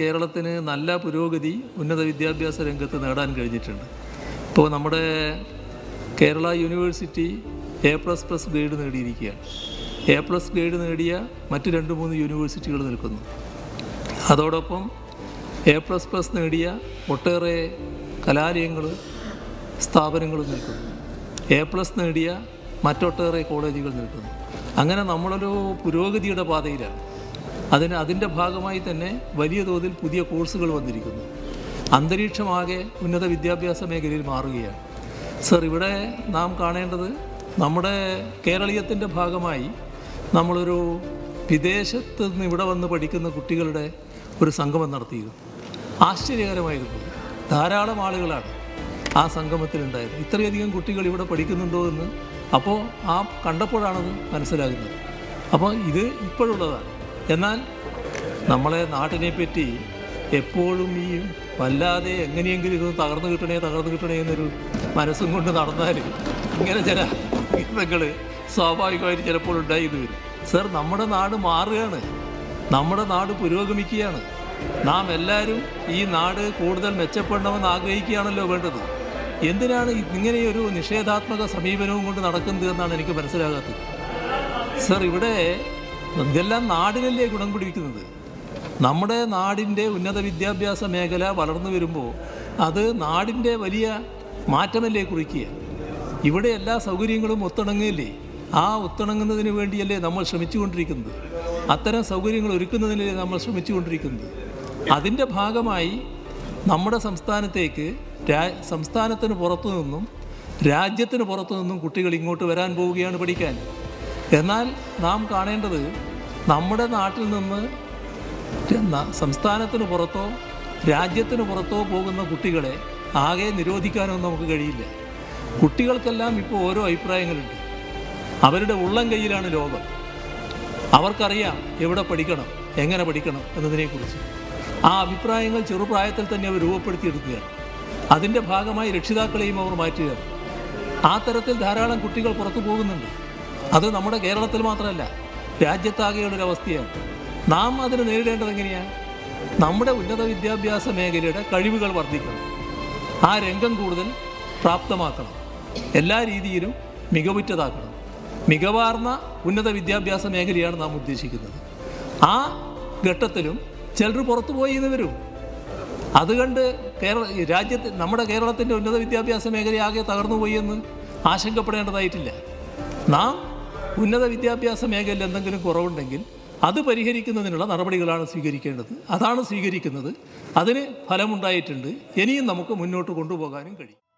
കേരളത്തിന് നല്ല പുരോഗതി ഉന്നത വിദ്യാഭ്യാസ രംഗത്ത് നേടാൻ കഴിഞ്ഞിട്ടുണ്ട്. ഇപ്പോൾ നമ്മുടെ Kerala university A plus plus grade നേടിയിരിക്കുകയാണ്. A plus grade നേടിയ മറ്റ് രണ്ട് മൂന്ന് യൂണിവേഴ്സിറ്റികൾ നിൽക്കുന്നു. അതോടൊപ്പം എ പ്ലസ് പ്ലസ് നേടിയ ഒട്ടേറെ കലാലയങ്ങൾ സ്ഥാപനങ്ങൾ നിൽക്കുന്നു. എ പ്ലസ് നേടിയ മറ്റൊട്ടേറെ കോളേജുകൾ നിൽക്കുന്നു. അങ്ങനെ നമ്മളൊരു പുരോഗതിയുടെ പാതയിലാണ്. അതിന് അതിന്റെ ഭാഗമായി തന്നെ വലിയ തോതിൽ പുതിയ കോഴ്സുകൾ വന്നിരിക്കുന്നു. അന്തരീക്ഷമാകെ ഉന്നത വിദ്യാഭ്യാസ മേഖലയിൽ മാറുകയാണ്. സർ ഇവിടെ നാം കാണേണ്ടത് നമ്മുടെ കേരളീയത്തിന്റെ ഭാഗമായി നമ്മളൊരു വിദേശത്ത് നിന്ന് ഇവിടെ വന്ന് പഠിക്കുന്ന കുട്ടികളുടെ ഒരു സംഗമം നടത്തിയിരുന്നു. ആശ്ചര്യകരമായിരുന്നു. ധാരാളം ആളുകളാണ് ആ സംഗമത്തിലുണ്ടായത് ഇത്രയധികം കുട്ടികൾ ഇവിടെ പഠിക്കുന്നുണ്ടോ എന്ന് അപ്പോൾ ആ കണ്ടപ്പോഴാണത് മനസ്സിലാകുന്നത്. അപ്പോൾ ഇത് ഇപ്പോഴുള്ളതാണ്. എന്നാൽ നമ്മളെ നാട്ടിനെ പറ്റി എപ്പോഴും ഈ വല്ലാതെ എങ്ങനെയെങ്കിലും ഇത് തകർന്നു കിട്ടണേ തകർന്നു കിട്ടണേ എന്നൊരു മനസ്സും കൊണ്ട് നടന്നാൽ ഇങ്ങനെ ചില ഗീതങ്ങൾ സ്വാഭാവികമായിട്ട് ചിലപ്പോൾ ഉണ്ടായി വരും. സർ നമ്മുടെ നാട് മാറുകയാണ്. നമ്മുടെ നാട് പുരോഗമിക്കുകയാണ്. നാം എല്ലാവരും ഈ നാട് കൂടുതൽ മെച്ചപ്പെടണമെന്ന് ആഗ്രഹിക്കുകയാണല്ലോ വേണ്ടത്. എന്തിനാണ് ഇങ്ങനെയൊരു നിഷേധാത്മക സമീപനവും കൊണ്ട് നടക്കുന്നത് എന്നാണ് എനിക്ക് മനസ്സിലാകാത്തത്. സർ ഇവിടെ ഇതെല്ലാം നാടിനല്ലേ ഗുണം പിടിക്കുന്നത്? നമ്മുടെ നാടിന്റെ ഉന്നത വിദ്യാഭ്യാസ മേഖല വളർന്നു വരുമ്പോൾ അത് നാടിന്റെ വലിയ മാറ്റമല്ലേ കുറിക്കുക? ഇവിടെ എല്ലാ സൗകര്യങ്ങളും ഒത്തിണങ്ങുകയല്ലേ ആ ഒത്തിണങ്ങുന്നതിന് വേണ്ടിയല്ലേ നമ്മൾ ശ്രമിച്ചുകൊണ്ടിരിക്കുന്നത്. അത്തരം സൗകര്യങ്ങൾ ഒരുക്കുന്നതിനല്ലേ നമ്മൾ ശ്രമിച്ചുകൊണ്ടിരിക്കുന്നത്. അതിന്റെ ഭാഗമായി നമ്മുടെ സംസ്ഥാനത്തേക്ക് രാ സംസ്ഥാനത്തിന് പുറത്തു നിന്നും രാജ്യത്തിന് പുറത്തു നിന്നും കുട്ടികൾ ഇങ്ങോട്ട് വരാൻ പോവുകയാണ് പഠിക്കാൻ. എന്നാൽ നാം കാണേണ്ടത് നമ്മുടെ നാട്ടിൽ നിന്ന് സംസ്ഥാനത്തിന് പുറത്തോ രാജ്യത്തിന് പുറത്തോ പോകുന്ന കുട്ടികളെ ആകെ നിരോധിക്കാനൊന്നും നമുക്ക് കഴിയില്ല. കുട്ടികൾക്കെല്ലാം ഇപ്പോൾ ഓരോ അഭിപ്രായങ്ങളുണ്ട്. അവരുടെ ഉള്ളം കയ്യിലാണ് ലോകം. അവർക്കറിയാം എവിടെ പഠിക്കണം എങ്ങനെ പഠിക്കണം എന്നതിനെക്കുറിച്ച്. ആ അഭിപ്രായങ്ങൾ ചെറുപ്രായത്തിൽ തന്നെ അവർ രൂപപ്പെടുത്തിയെടുക്കുകയാണ് അതിന്റെ ഭാഗമായി രക്ഷിതാക്കളെയും അവർ മാറ്റുകയാണ് ആ തരത്തിൽ ധാരാളം കുട്ടികൾ പുറത്തു പോകുന്നുണ്ട്. അത് നമ്മുടെ കേരളത്തിൽ മാത്രമല്ല രാജ്യത്താകെയുള്ളൊരു അവസ്ഥയാണ്. നാം അതിന് നേരിടേണ്ടത് എങ്ങനെയാണ്? നമ്മുടെ ഉന്നത വിദ്യാഭ്യാസ മേഖലയുടെ കഴിവുകൾ വർദ്ധിക്കണം. ആ രംഗം കൂടുതൽ പ്രാപ്തമാക്കണം. എല്ലാ രീതിയിലും മികവുറ്റതാക്കണം. മികവാർന്ന ഉന്നത വിദ്യാഭ്യാസ മേഖലയാണ് നാം ഉദ്ദേശിക്കുന്നത്. ആ ഘട്ടത്തിലും ചിലർ പുറത്തു പോയി എന്ന് വരും. അതുകൊണ്ട് കേരള രാജ്യത്ത് നമ്മുടെ കേരളത്തിന്റെ ഉന്നത വിദ്യാഭ്യാസ മേഖല ആകെ തകർന്നു പോയി എന്ന് ആശങ്കപ്പെടേണ്ടതായിട്ടില്ല. നാം ഉന്നത വിദ്യാഭ്യാസ മേഖലയിൽ എന്തെങ്കിലും കുറവുണ്ടെങ്കിൽ അത് പരിഹരിക്കുന്നതിനുള്ള നടപടികളാണ് സ്വീകരിക്കേണ്ടത്. അതാണ് സ്വീകരിക്കുന്നത്. അതിന് ഫലമുണ്ടായിട്ടുണ്ട്. ഇനിയും നമുക്ക് മുന്നോട്ട് കൊണ്ടുപോകാനും കഴിയും.